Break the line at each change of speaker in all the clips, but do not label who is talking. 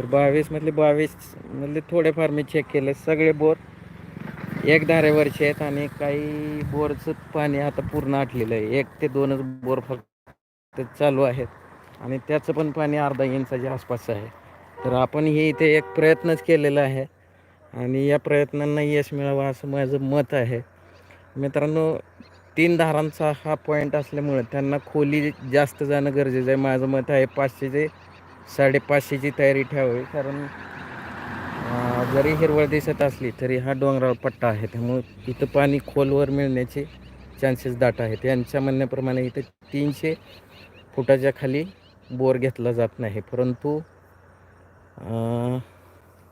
तर बावीसमधले बावीसमधले थोडेफार मी चेक केले. सगळे बोर एक धारेवरचे आहेत आणि काही बोरचं पाणी आता पूर्ण आटलेलं आहे. एक ते दोनच बोर फक्त चालू आहेत आणि त्याचं पण पाणी अर्धा इंचाच्या आसपास आहे. तर आपण हे इथे एक प्रयत्नच केलेला आहे आणि या प्रयत्नांना यश मिळावं असं माझं मत आहे. मित्रांनो तीन धारांचा हा पॉईंट असल्यामुळे त्यांना खोली जास्त जाणं गरजेचं आहे. माझं मत आहे पाचशे ते साडेपाचशेची तयारी ठेवावी कारण जरी हिरवळ दिसत असली तरी हा डोंगराळ पट्टा आहे. त्यामुळे इथं पाणी खोलवर मिळण्याचे चान्सेस दाट आहेत. यांच्या म्हणण्याप्रमाणे इथं तीनशे फुटाच्या खाली बोर घेतला जात नाही. परंतु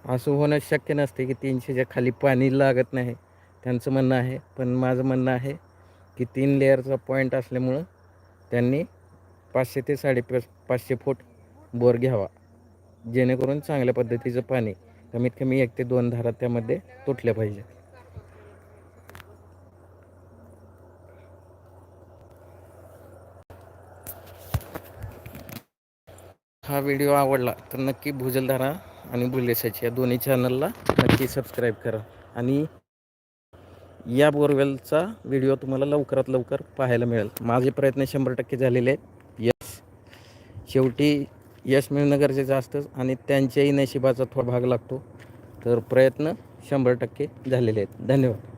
असं होणं शक्य नसते की तीनशेच्या खाली पाणी लागत नाही. त्यांचं म्हणणं आहे पण माझं म्हणणं आहे की तीन लेअरचा पॉईंट असल्यामुळं त्यांनी पाचशे ते साडेपाच पाचशे फूट बोर घ्यावा. जेणेकरून चांगल्या पद्धतीचं पाणी कमीत कमी एक ते दोन धारा त्यामध्ये तुटल्या पाहिजे. हा व्हिडिओ आवडला तर नक्की भुजलधारा आणि बुलेसाची या दोन्ही चॅनलला नक्की सबस्क्राईब करा. आणि या बोरवेलचा व्हिडिओ तुम्हाला लवकरात लवकर पाहायला मिळेल. माझे प्रयत्न शंभर टक्के झालेले आहेत. यस शेवटी यश मिळणं गरजेचं असतंच आणि त्यांच्याही नशिबाचा थोडा भाग लागतो. तर प्रयत्न शंभर टक्के झालेले आहेत. धन्यवाद.